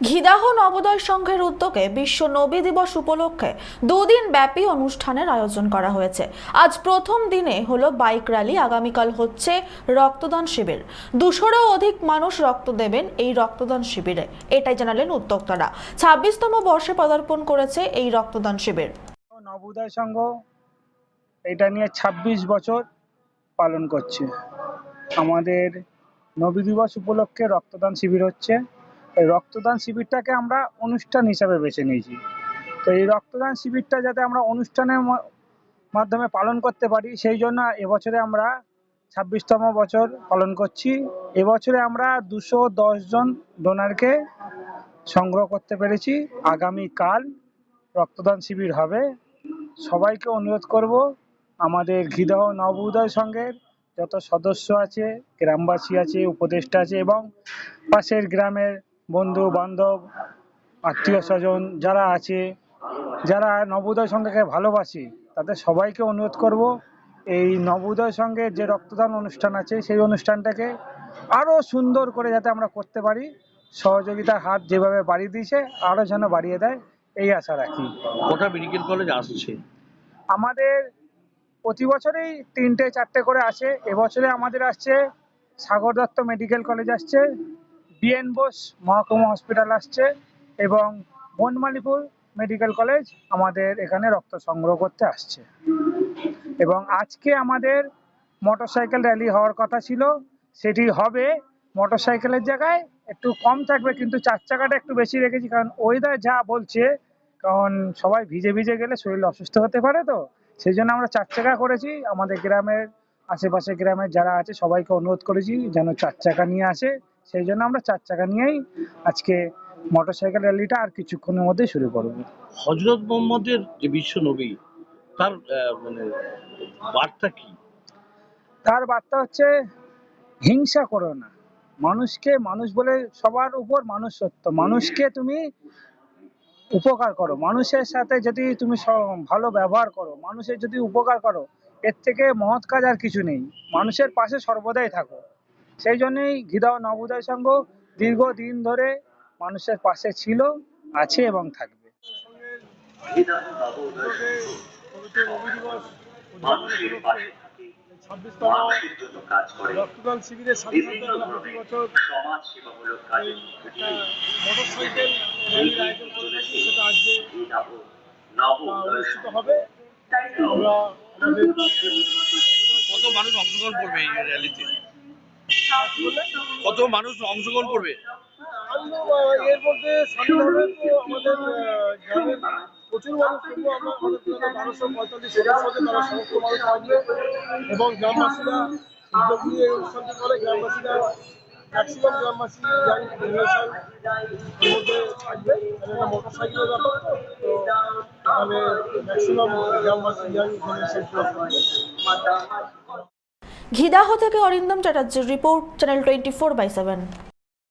ঘিদাহ নবোদয় সংঘের উদ্যোগে বিশ্ব নবী দিবস উপলক্ষে দুদিন ব্যাপী অনুষ্ঠানের আয়োজন করা হয়েছে। আজ প্রথম দিনে হলো বাইক র্যালি, আগামীকাল হচ্ছে রক্তদান শিবির। দুশোরও অধিক মানুষ রক্ত দেবেন এই রক্তদান শিবিরে। এটাই জানালেন উদ্যোক্তারা। ছাব্বিশতম বর্ষে পদার্পণ করেছে এই রক্তদান শিবির। নবোদয় সংঘ এটা নিয়ে ২৬ বছর পালন করছে। আমাদের নবী দিবস উপলক্ষে রক্তদান শিবির হচ্ছে। এই রক্তদান শিবিরটাকে আমরা অনুষ্ঠান হিসাবে বেছে নিয়েছি। তো এই রক্তদান শিবিরটা যাতে আমরা অনুষ্ঠানের মাধ্যমে পালন করতে পারি, সেই জন্য এবছরে আমরা ছাব্বিশতম বছর পালন করছি। এবছরে আমরা দুশো জন ডোনারকে সংগ্রহ করতে পেরেছি। আগামীকাল রক্তদান শিবির হবে। সবাইকে অনুরোধ করব, আমাদের ঘিদহ নবোদয় সংঘের যত সদস্য আছে, গ্রামবাসী আছে, উপদেষ্টা আছে এবং পাশের গ্রামের বন্ধু বান্ধব আত্মীয় স্বজন যারা আছে যারা নবোদয় সংঘকে ভালোবাসি তাদের সবাইকে অনুরোধ করব এই নবোদয় সংঘের যে রক্তদান অনুষ্ঠান আছে সেই অনুষ্ঠানটাকে আরও সুন্দর করে যাতে আমরা করতে পারি। সহযোগিতার হাত যেভাবে বাড়িয়ে দিয়েছে আরও যেন বাড়িয়ে দেয় এই আশা রাখি। কটা মেডিকেল কলেজ আসছে? আমাদের প্রতি বছরেই তিনটে চারটে করে আসে। এবছরে আমাদের আসছে সাগর দত্ত মেডিকেল কলেজ আসছে বিএন বোস মহকুমা হসপিটাল আসছে এবং বনমালীপুর মেডিকেল কলেজ আমাদের এখানে রক্ত সংগ্রহ করতে আসছে। এবং আজকে আমাদের মোটরসাইকেল র্যালি হওয়ার কথা ছিল, সেটি হবে মোটরসাইকেলের জায়গায়। একটু কম থাকবে, কিন্তু চার চাকাটা একটু বেশি রেখেছি, কারণ ওয়েদার যা বলছে, কারণ সবাই ভিজে ভিজে গেলে শরীর অসুস্থ হতে পারে তো। সেই জন্য আমরা চার চাকা করেছি। আমাদের গ্রামের আশেপাশে গ্রামের যারা আছে, সবাইকে অনুরোধ করেছি যেন চার চাকা নিয়ে আসে। সেই জন্য আমরা চার চাকা নিয়েই আজকে মোটরসাইকেল র্যালিটা আর কিছুক্ষণের মধ্যে শুরু করব। হজরত মোহাম্মদের যে বিশ্ব নবী তার মানে বার্তা কি? তার বার্তা হচ্ছে হিংসা করো না। মানুষকে মানুষ বলে সবার উপর মানুষ সত্য। মানুষকে তুমি উপকার করো। মানুষের সাথে যদি তুমি ভালো ব্যবহার করো মানুষের যদি উপকার করো এর থেকে মহৎ কাজ আর কিছু নেই। মানুষের পাশে সর্বদাই থাকো। সেই জন্যই ঘিদাও নবোদয় সংঘ দীর্ঘদিন ধরে মানুষের পাশে ছিল আছে এবং থাকবে। রক্তদান শিবিরের সাথে সাথে আমরা প্রতি বছর মোটরসাইকেল র্যালির আয়োজন করে থাকি সেটা আজকে অনুষ্ঠিত হবে। কত মানুষ অংশগ্রহণ করবে এই র্যালিতে? কত মানুষ অংশগ্রহণ করবে? এর মধ্যে আমাদের থাকবে এবং গ্রামবাসীরা করে। গ্রামবাসীরা ম্যাক্সিমাম গ্রামবাসী ইয়াং জেনারেশন এর মধ্যে মোটর তো ম্যাক্সিমাম গ্রামবাসী ইয়াং জেনারেশন ঘিদাহ থেকে Arindam চ্যাটার্জির report channel twenty four by seven